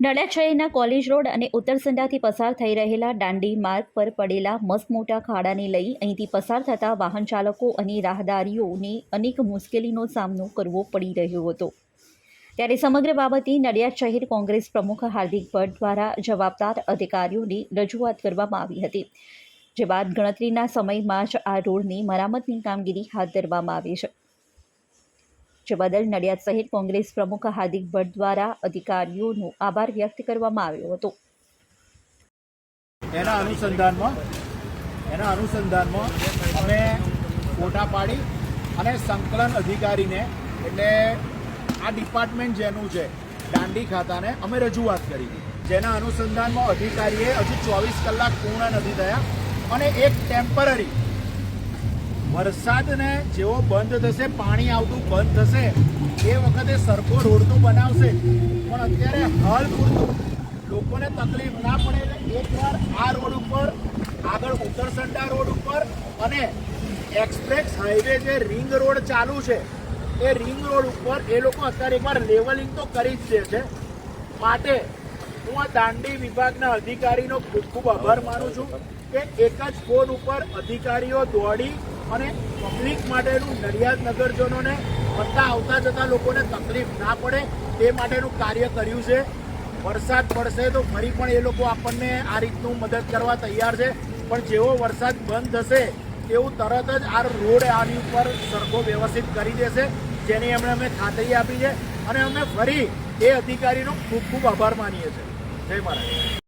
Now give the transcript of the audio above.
નડિયાદ શહેરના college road અને ઉત્તરસંડાથી પસાર થઈ રહેલા દાંડી માર્ગ પર પડેલા મસ્ત મોટા ખાડાને લઈ અહીંથી પસાર થતા વાહન ચાલકો અને રાહદારીઓને અનેક મુશ્કેલીનો સામનો કરવો પડી રહ્યો હતો. ત્યારે સમગ્ર બાબતે નડિયાદ શહેર કોંગ્રેસ પ્રમુખ હાર્દિક ભટ્ટ દ્વારા જવાબદાર અધિકારીઓને રજૂઆત કરવામાં આવી હતી. જે બાદ ગણતરીના સમયમાં જ આ રોડની મરામતની કામગીરી હાથ ધરવામાં આવી છે. જે બદલ નડિયાદ સહિત કોંગ્રેસ પ્રમુખ હાર્દિક ભટ્ટ દ્વારા અધિકારીઓનો આભાર વ્યક્ત કરવામાં આવ્યો હતો. એના અનુસંધાનમાં એના અનુસંધાનમાં અમે ફોટા પાડી અને સંકલન અધિકારીને, એટલે આ ડિપાર્ટમેન્ટ જેનું છે, દાંડી ખાતાને અમે રજૂઆત કરી. જેના અનુસંધાનમાં અધિકારીએ હજુ ચોવીસ કલાક પૂર્ણ નથી થયા અને એક ટેમ્પરરી વરસાદને જેવો બંધ થશે, પાણી આવતું બંધ થશે, એ વખતે સરખો રોડ તો બનાવશે. પણ અત્યારે હાલ પૂરતું લોકોને તકલીફ ના પડે એટલે એકવાર આ રોડ ઉપર, આગળ ઉત્તરસંડા રોડ ઉપર અને એક્સપ્રેસ હાઈવે જે રિંગ રોડ ચાલુ છે, એ રિંગ રોડ ઉપર એ લોકો અત્યારે એકવાર લેવલિંગ તો કરી જ દે છે. માટે હું આ દાંડી વિભાગના અધિકારીનો ખૂબ ખૂબ આભાર માનું છું કે એક જ ફોન ઉપર અધિકારીઓ દોડી અને પબ્લિક માટેનું નડિયાદ નગરજનોને બધા આવતા જતા લોકોને તકલીફ ના પડે તે માટેનું કાર્ય કર્યું છે. વરસાદ પડશે તો ફરી પણ એ લોકો આપણને આ રીતનું મદદ કરવા તૈયાર છે. પણ જેવો વરસાદ બંધ થશે, તેવું તરત જ આ રોડ આની ઉપર સરખો વ્યવસ્થિત કરી દેશે, જેની એમણે અમે ખાતરી આપી છે. અને અમે ફરી એ અધિકારીનો ખૂબ ખૂબ આભાર માનીએ છીએ. જય મહારાજ